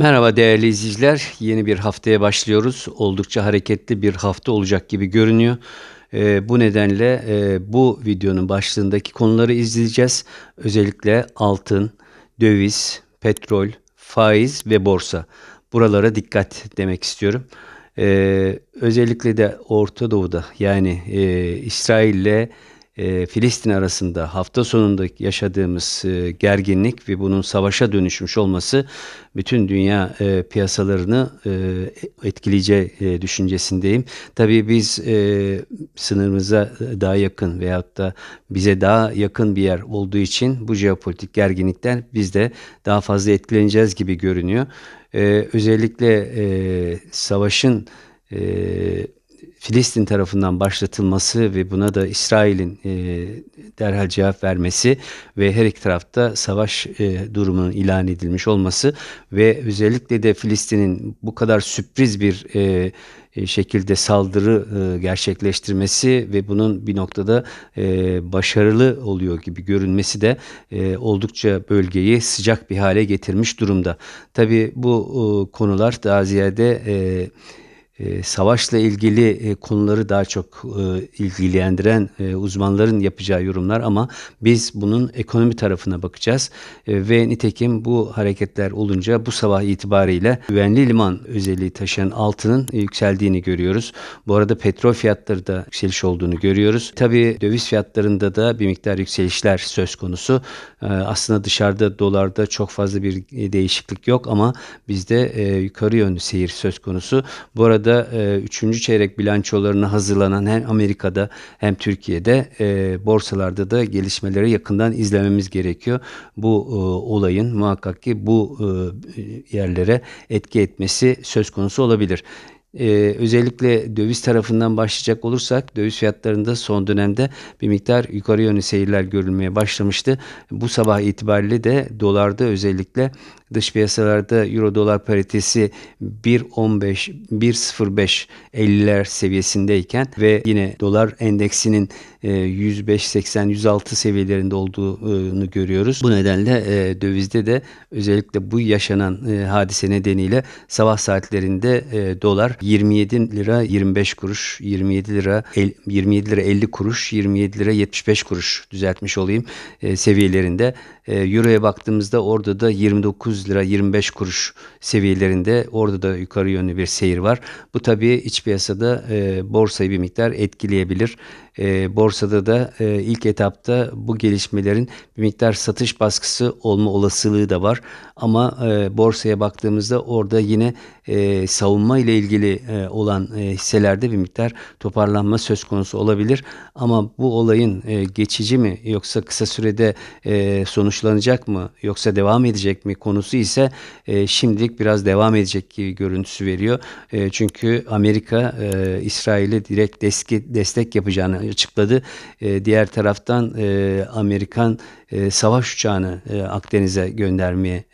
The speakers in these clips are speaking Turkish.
Merhaba değerli izleyiciler. Yeni bir haftaya başlıyoruz. Oldukça hareketli bir hafta olacak gibi görünüyor. Ee, bu nedenle e, bu videonun başlığındaki konuları izleyeceğiz. Özellikle altın, döviz, petrol, faiz ve borsa. Buralara dikkat demek istiyorum. Ee, özellikle de Orta Doğu'da yani e, İsrail ile e, Filistin arasında hafta sonunda yaşadığımız e, gerginlik ve bunun savaşa dönüşmüş olması bütün dünya e, piyasalarını e, etkileyeceği e, düşüncesindeyim. Tabii biz e, sınırımıza daha yakın veyahut da bize daha yakın bir yer olduğu için bu jeopolitik gerginlikten biz de daha fazla etkileneceğiz gibi görünüyor. E, özellikle e, savaşın e, Filistin tarafından başlatılması ve buna da İsrail'in e, derhal cevap vermesi ve her iki tarafta savaş e, durumunun ilan edilmiş olması ve özellikle de Filistin'in bu kadar sürpriz bir e, e, şekilde saldırı e, gerçekleştirmesi ve bunun bir noktada e, başarılı oluyor gibi görünmesi de oldukça bölgeyi sıcak bir hale getirmiş durumda. Tabii bu konular daha ziyade e, e, savaşla ilgili e, konuları daha çok e, ilgilendiren e, uzmanların yapacağı yorumlar ama biz bunun ekonomi tarafına bakacağız E, ve nitekim bu hareketler olunca bu sabah itibariyle güvenli liman özelliği taşıyan altının yükseldiğini görüyoruz. Bu arada petrol fiyatları da yükseliş olduğunu görüyoruz. Tabii döviz fiyatlarında da bir miktar yükselişler söz konusu. E, aslında dışarıda dolarda çok fazla bir e, değişiklik yok ama bizde e, yukarı yönlü seyir söz konusu. Bu arada e, 3. çeyrek bilançolarını hazırlanan hem Amerika'da hem Türkiye'de e, borsalarda da gelişmeleri yakından izlememiz gerekiyor. Bu e, olayın muhakkak ki bu e, yerlere etki etmesi söz konusu olabilir. Ee, özellikle döviz tarafından başlayacak olursak döviz fiyatlarında son dönemde bir miktar yukarı yönlü seyirler görülmeye başlamıştı. Bu sabah itibariyle de dolarda özellikle dış piyasalarda euro dolar paritesi 1.15 1.05 50'ler seviyesindeyken ve yine dolar endeksinin e, 105 80 106 seviyelerinde olduğunu görüyoruz. Bu nedenle e, dövizde de özellikle bu yaşanan e, hadise nedeniyle sabah saatlerinde e, dolar 27 lira 25 kuruş, 27 lira el, 27 lira 50 kuruş, 27 lira 75 kuruş düzeltmiş olayım e, seviyelerinde. E, Euro'ya baktığımızda orada da 29 lira 25 kuruş seviyelerinde orada da yukarı yönlü bir seyir var. Bu tabii iç piyasada e, borsayı bir miktar etkileyebilir. E, borsada da e, ilk etapta bu gelişmelerin bir miktar satış baskısı olma olasılığı da var. Ama e, borsaya baktığımızda orada yine e, savunma ile ilgili e, olan e, hisselerde bir miktar toparlanma söz konusu olabilir. Ama bu olayın e, geçici mi yoksa kısa sürede sonuçlanacak mı yoksa devam edecek mi konusu ise şimdilik biraz devam edecek gibi görüntüsü veriyor. Çünkü Amerika İsrail'e direkt destek, destek yapacağını açıkladı. Diğer taraftan Amerikan savaş uçağını Akdeniz'e göndermeye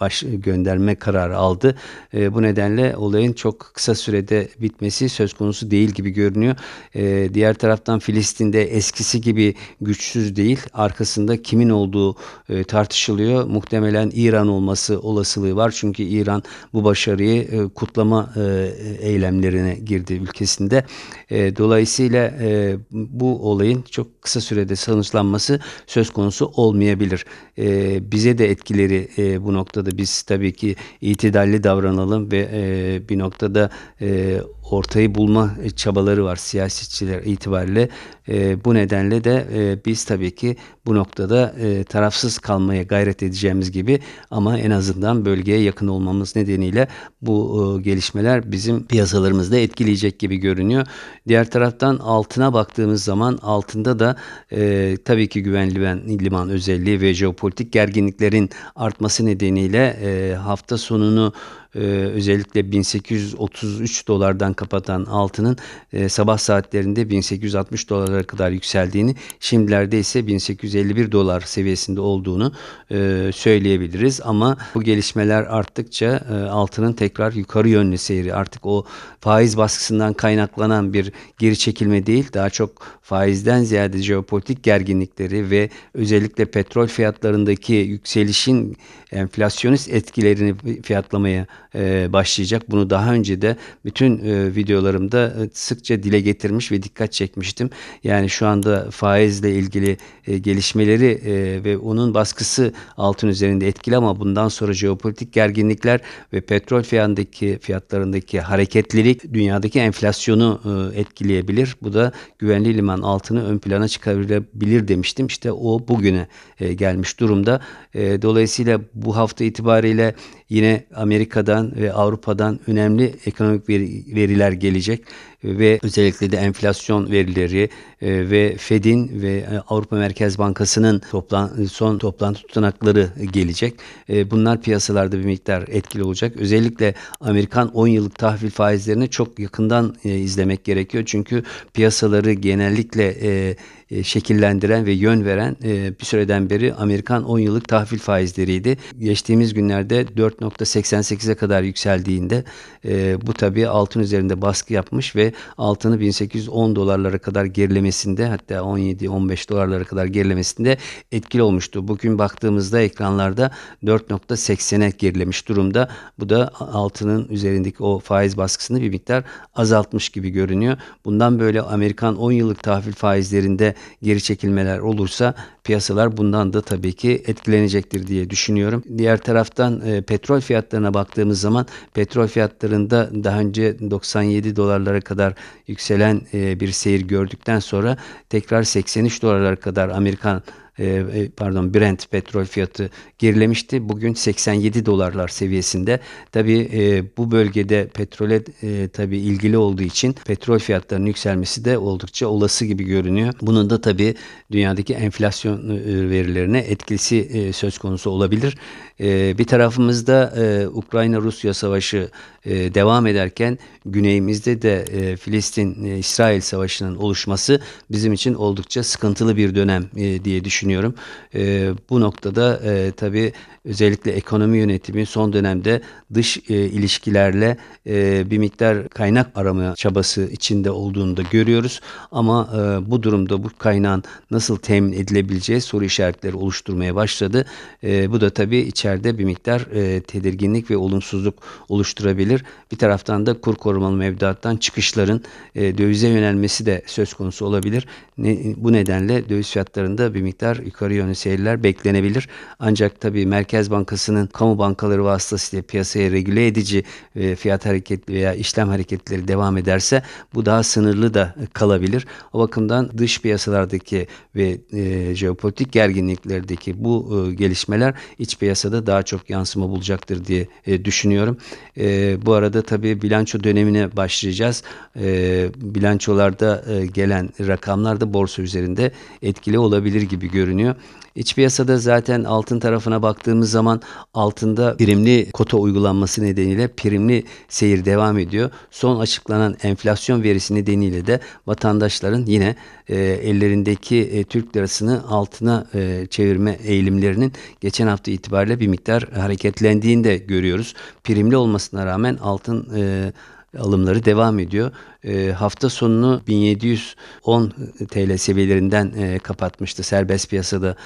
baş gönderme kararı aldı. Bu nedenle olayın çok kısa sürede bitmesi söz konusu değil gibi görünüyor. E, diğer taraftan Filistin'de eskisi gibi güçsüz değil. Arkasında kimin olduğu e, tartışılıyor. Muhtemelen İran olması olasılığı var. Çünkü İran bu başarıyı e, kutlama e, eylemlerine girdi ülkesinde. E, dolayısıyla e, bu olayın çok kısa sürede sonuçlanması söz konusu olmayabilir. E, bize de etkileri e, bu noktada biz tabii ki itidalli davranalım ve e, bir noktada e, ortayı bulma çabaları var siyasetçiler itibariyle. E, bu nedenle de e, biz tabii ki bu noktada e, tarafsız kalmaya gayret edeceğimiz gibi ama en azından bölgeye yakın olmamız nedeniyle bu e, gelişmeler bizim piyasalarımızda etkileyecek gibi görünüyor. Diğer taraftan altına baktığımız zaman altında da e, tabii ki güvenli liman, özelliği ve jeopolitik gerginliklerin artması nedeniyle e, hafta sonunu e, özellikle 1833 dolardan kapatan altının e, sabah saatlerinde 1860 dolara dolarlara kadar yükseldiğini, şimdilerde ise 1851 dolar seviyesinde olduğunu e, söyleyebiliriz. Ama bu gelişmeler arttıkça e, altının tekrar yukarı yönlü seyri artık o faiz baskısından kaynaklanan bir geri çekilme değil, daha çok faizden ziyade jeopolitik gerginlikleri ve özellikle petrol fiyatlarındaki yükselişin enflasyonist etkilerini fiyatlamaya e, başlayacak. Bunu daha önce de bütün e, videolarımda e, sıkça dile getirmiş ve dikkat çekmiştim. Yani şu anda faizle ilgili e, gelişmeleri e, ve onun baskısı altın üzerinde etkili ama bundan sonra jeopolitik gerginlikler ve petrol fiyatındaki fiyatlarındaki hareketlilik dünyadaki enflasyonu e, etkileyebilir. Bu da güvenli liman altını ön plana çıkarabilir demiştim. İşte o bugüne e, gelmiş durumda. E, dolayısıyla bu hafta itibariyle yine Amerika'dan ve Avrupa'dan önemli ekonomik veri, veriler gelecek ve özellikle de enflasyon verileri ve Fed'in ve e, Avrupa Merkez Bankası'nın toplan, son toplantı tutanakları gelecek. E, bunlar piyasalarda bir miktar etkili olacak. Özellikle Amerikan 10 yıllık tahvil faizlerini çok yakından e, izlemek gerekiyor. Çünkü piyasaları genellikle e, şekillendiren ve yön veren e, bir süreden beri Amerikan 10 yıllık tahvil faizleriydi. Geçtiğimiz günlerde 4.88'e kadar yükseldiğinde e, bu tabii altın üzerinde baskı yapmış ve altını 1810 dolarlara kadar gerilemesinde hatta 17-15 dolarlara kadar gerilemesinde etkili olmuştu. Bugün baktığımızda ekranlarda 4.80'e gerilemiş durumda. Bu da altının üzerindeki o faiz baskısını bir miktar azaltmış gibi görünüyor. Bundan böyle Amerikan 10 yıllık tahvil faizlerinde geri çekilmeler olursa piyasalar bundan da tabii ki etkilenecektir diye düşünüyorum. Diğer taraftan e, petrol fiyatlarına baktığımız zaman petrol fiyatlarında daha önce 97 dolarlara kadar yükselen e, bir seyir gördükten sonra tekrar 83 dolarlara kadar Amerikan e, pardon Brent petrol fiyatı gerilemişti. Bugün 87 dolarlar seviyesinde. Tabi e, bu bölgede petrole e, tabi ilgili olduğu için petrol fiyatlarının yükselmesi de oldukça olası gibi görünüyor. Bunun da tabi dünyadaki enflasyon e, verilerine etkisi e, söz konusu olabilir. E, bir tarafımızda e, Ukrayna-Rusya savaşı e, devam ederken güneyimizde de e, Filistin-İsrail savaşının oluşması bizim için oldukça sıkıntılı bir dönem e, diye düşünüyorum. E, bu noktada e, tabii özellikle ekonomi yönetimi son dönemde dış e, ilişkilerle e, bir miktar kaynak arama çabası içinde olduğunu da görüyoruz. Ama e, bu durumda bu kaynağın nasıl temin edilebileceği soru işaretleri oluşturmaya başladı. E, bu da tabii içeride bir miktar e, tedirginlik ve olumsuzluk oluşturabilir. Bir taraftan da kur korumalı mevduattan çıkışların e, dövize yönelmesi de söz konusu olabilir. Ne, bu nedenle döviz fiyatlarında bir miktar yukarı yönlü seyirler beklenebilir. Ancak tabii Merkez Bankası'nın kamu bankaları vasıtasıyla piyasaya regüle edici e, fiyat hareketli veya işlem hareketleri devam ederse bu daha sınırlı da kalabilir. O bakımdan dış piyasalardaki ve e, jeopolitik gerginliklerdeki bu e, gelişmeler iç piyasada daha çok yansıma bulacaktır diye e, düşünüyorum. E, bu arada tabii bilanço dönemine başlayacağız. E, bilançolarda e, gelen rakamlar da borsa üzerinde etkili olabilir gibi görünüyor. İç piyasada zaten altın tarafına baktığımız zaman altında primli kota uygulanması nedeniyle primli seyir devam ediyor. Son açıklanan enflasyon verisi nedeniyle de vatandaşların yine e, ellerindeki e, Türk lirasını altına e, çevirme eğilimlerinin geçen hafta itibariyle bir miktar hareketlendiğini de görüyoruz. Primli olmasına rağmen altın e, alımları devam ediyor. E, hafta sonunu 1710 TL seviyelerinden e, kapatmıştı serbest piyasada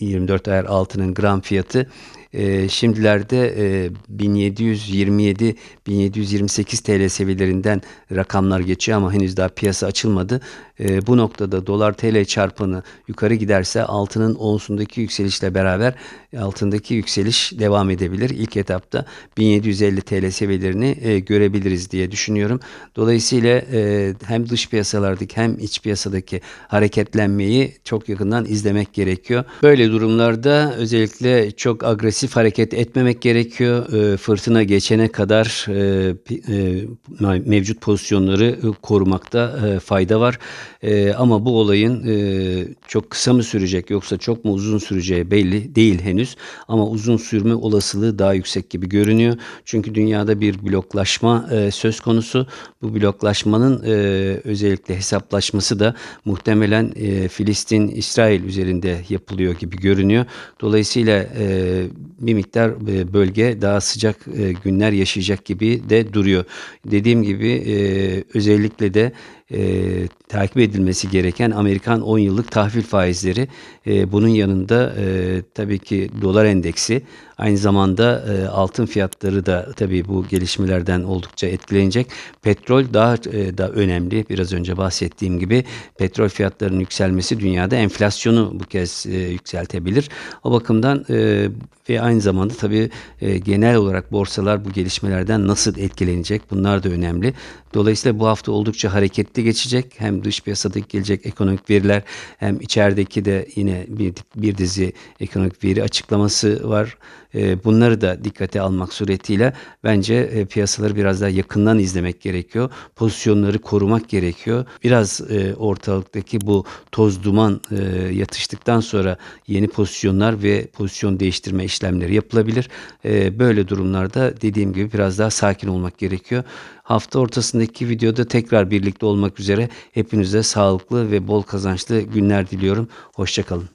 24 ayar altının gram fiyatı. E, şimdilerde e, 1727-1728 TL seviyelerinden rakamlar geçiyor ama henüz daha piyasa açılmadı. E, bu noktada dolar TL çarpanı yukarı giderse altının onsundaki yükselişle beraber altındaki yükseliş devam edebilir. İlk etapta 1750 TL seviyelerini e, görebiliriz diye düşünüyorum. Dolayısıyla e, hem dış piyasalardaki hem iç piyasadaki hareketlenmeyi çok yakından izlemek gerekiyor. Böyle durumlarda özellikle çok agresif hareket etmemek gerekiyor. E, fırtına geçene kadar e, e, mevcut pozisyonları e, korumakta e, fayda var. E, ama bu olayın e, çok kısa mı sürecek yoksa çok mu uzun süreceği belli değil henüz. Ama uzun sürme olasılığı daha yüksek gibi görünüyor. Çünkü dünyada bir bloklaşma e, söz konusu. Bu bloklaşma anlaşmanın e, özellikle hesaplaşması da muhtemelen e, Filistin-İsrail üzerinde yapılıyor gibi görünüyor. Dolayısıyla e, bir miktar e, bölge daha sıcak e, günler yaşayacak gibi de duruyor. Dediğim gibi e, özellikle de e, takip edilmesi gereken Amerikan 10 yıllık tahvil faizleri e, bunun yanında e, tabii ki dolar endeksi aynı zamanda e, altın fiyatları da tabii bu gelişmelerden oldukça etkilenecek. Petrol daha e, da önemli. Biraz önce bahsettiğim gibi petrol fiyatlarının yükselmesi dünyada enflasyonu bu kez e, yükseltebilir. O bakımdan e, ve aynı zamanda tabii e, genel olarak borsalar bu gelişmelerden nasıl etkilenecek bunlar da önemli. Dolayısıyla bu hafta oldukça hareketli geçecek. Hem dış piyasadaki gelecek ekonomik veriler hem içerideki de yine bir, bir dizi ekonomik veri açıklaması var. E, bunları da dikkate almak suretiyle bence e, piyasaları biraz daha yakından izlemek gerekiyor. Pozisyonları korumak gerekiyor. Biraz e, ortalıktaki bu toz duman e, yatıştıktan sonra yeni pozisyonlar ve pozisyon değiştirme işlemleri yapılabilir. Böyle durumlarda dediğim gibi biraz daha sakin olmak gerekiyor. Hafta ortasındaki videoda tekrar birlikte olmak üzere hepinize sağlıklı ve bol kazançlı günler diliyorum. Hoşçakalın.